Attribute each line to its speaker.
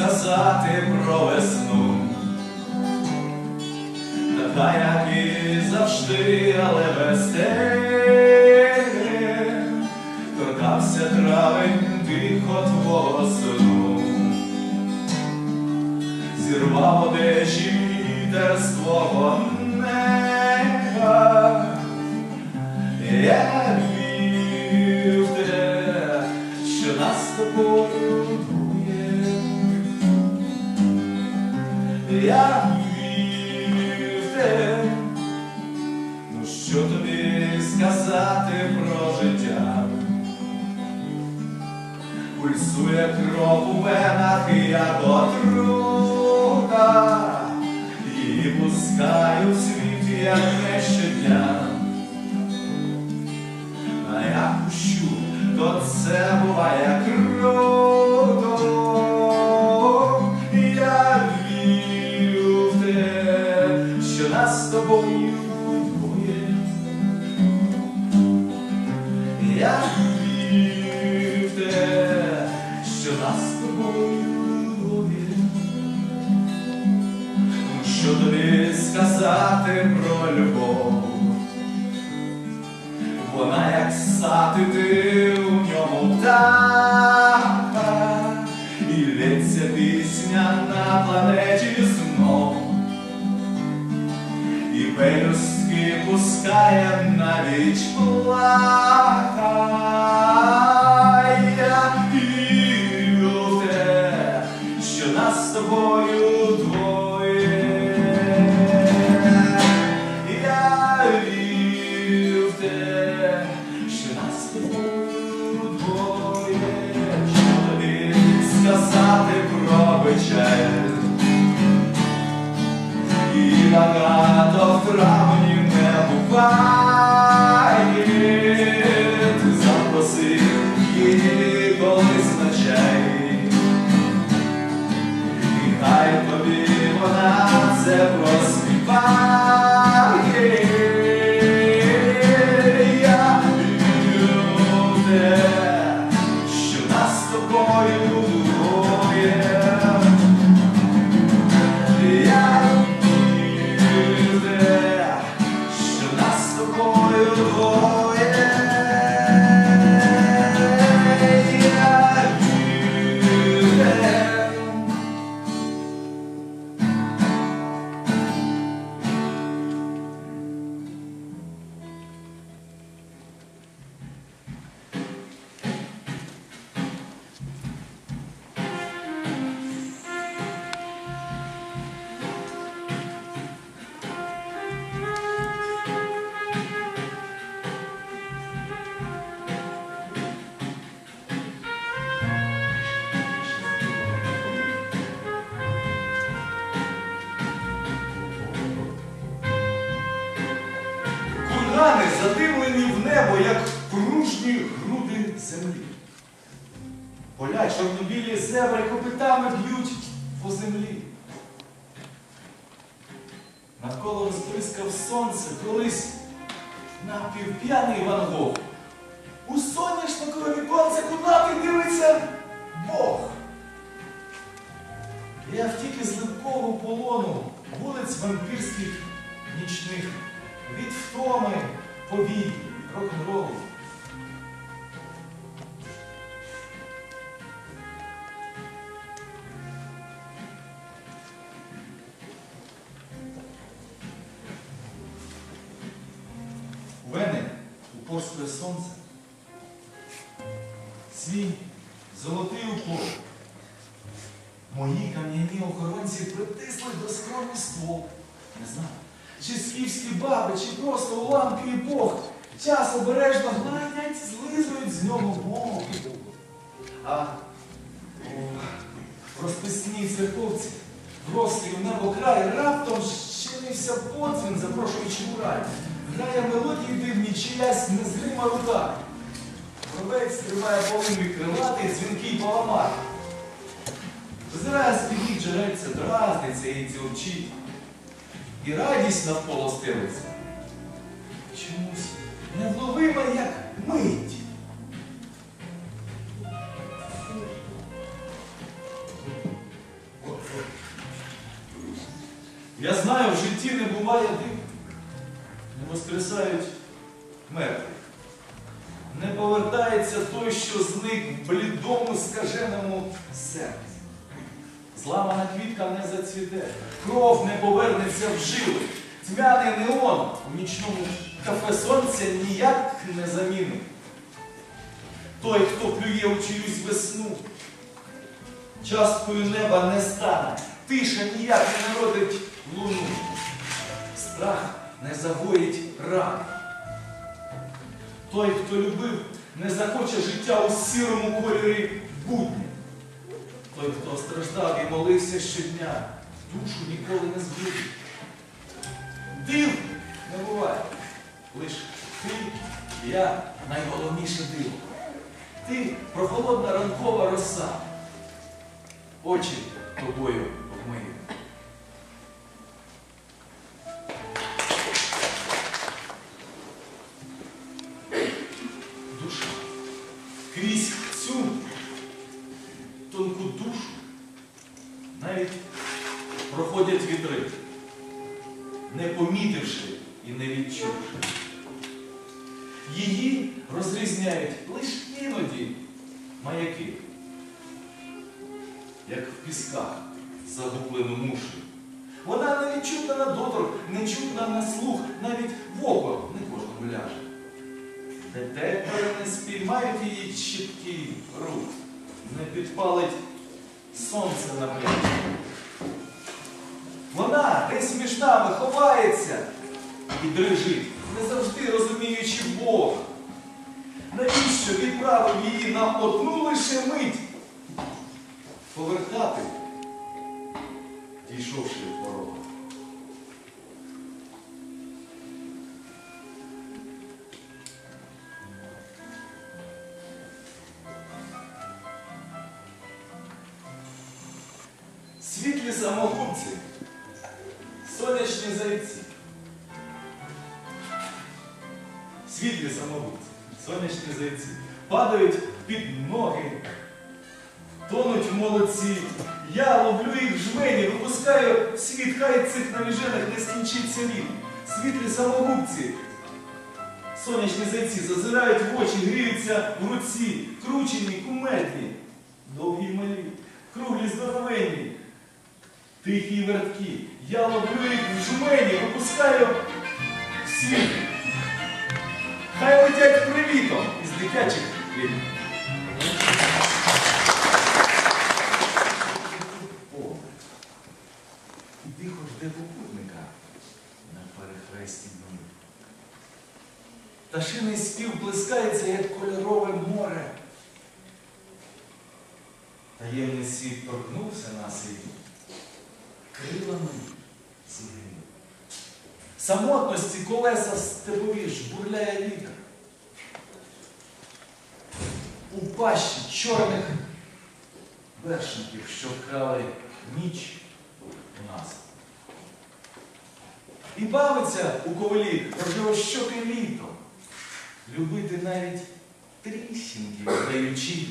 Speaker 1: сказати про весну. Така, як і завжди, але тебе торкався травень тихо твого сну. Зірвав одежі вітер з твого неба. Я те, що нас Я вірю в те, ну що тобі сказати про життя? Пульсує кров у венах, як отрута, і пускаю в світ, як не щодня. А я пущу, то це буває круто. Тобі сказати про любов? Вона як сад, і ти у ньому така, і лється пісня на планеті знов, і пелюстки пускає навіть плака. Я вірю те, що нас з тобою
Speaker 2: задивлені в небо, як пружні груди землі. Поля чорнобілі зебри копитами б'ють по землі. Навколо розблискав сонце колись напівп'яний Ван Гог. У соняшникове віконце куди дивиться Бог. Я втік із липкого полону вулиць вампірських нічних, від втоми, повій, рок-н-ролу. Упорствує сонце. Свій золотий упор. Мої кам'яні охоронці притисли до скромний ствол. Не знаю, чи скіфські баби, чи просто уламки епох. Час обережно гладять, злизують з нього мову. А у розписній церковці в розстрів небо край раптом щинився подзвін, запрошуючи у рай. Грає мелодії дивні, чиясь незрима рука. Гробець тримає крилатий, дзвінкий паламар. Зраз підніг джерельце дразниться і дзюрчить і радість навколо стелиться. Чомусь невловима, як мить.
Speaker 1: Я знаю, в житті не буває див, не воскресають мертвих. Не повертається той, що зник в блідому, скаженому серці. Зламана квітка не зацвіте, кров не повернеться в жилу. Тьмяний неон у нічному кафе сонця ніяк не замінить. Той, хто плює у чиюсь весну, часткою неба не стане, тиша ніяк не народить луну, страх не загоїть ран. Той, хто любив, не захоче життя у сірому кольорі будня. Той, хто страждав і молився щодня, душу ніколи не збудить. Див не буває. Лиш ти я найголовніше диво. Ти прохолодна ранкова роса. Очі тобою обмию. Як в пісках загублену мушу. Вона не відчутна на доторк, не чутна на слух, навіть в око не кожному ляже. Детектори не спіймають її чіткий рух, не підпалить сонце на пляжі. Вона десь між нами ховається і дрижить, не завжди розуміючи Бога. Навіщо відправив її на одну лише мить повертати, дійшовши порога? Світлі самогубці, сонячні зайці. Світлі самогубці, сонячні зайці. Падають під ноги, тонуть молодці. Я ловлю їх в жмені, випускаю світ, хай цих навіжених не скінчиться він. Світлі самогубці. Сонячні зайці зазирають в очі, гріються в руці, кручені, кумедні, довгі малі, круглі здоровенні, тихі й верткі. Я ловлю їх в жмені, випускаю світ. Хай летять привітом із дитячих літ. Таємний світ торкнувся нас і крилами зігрів. Самотності колеса степові жбурляє вітер. У пащі чорних вершників, що вкрали ніч у нас. І бавиться у ковалі рожевощоке літо, любити навіть тріщинки, даючи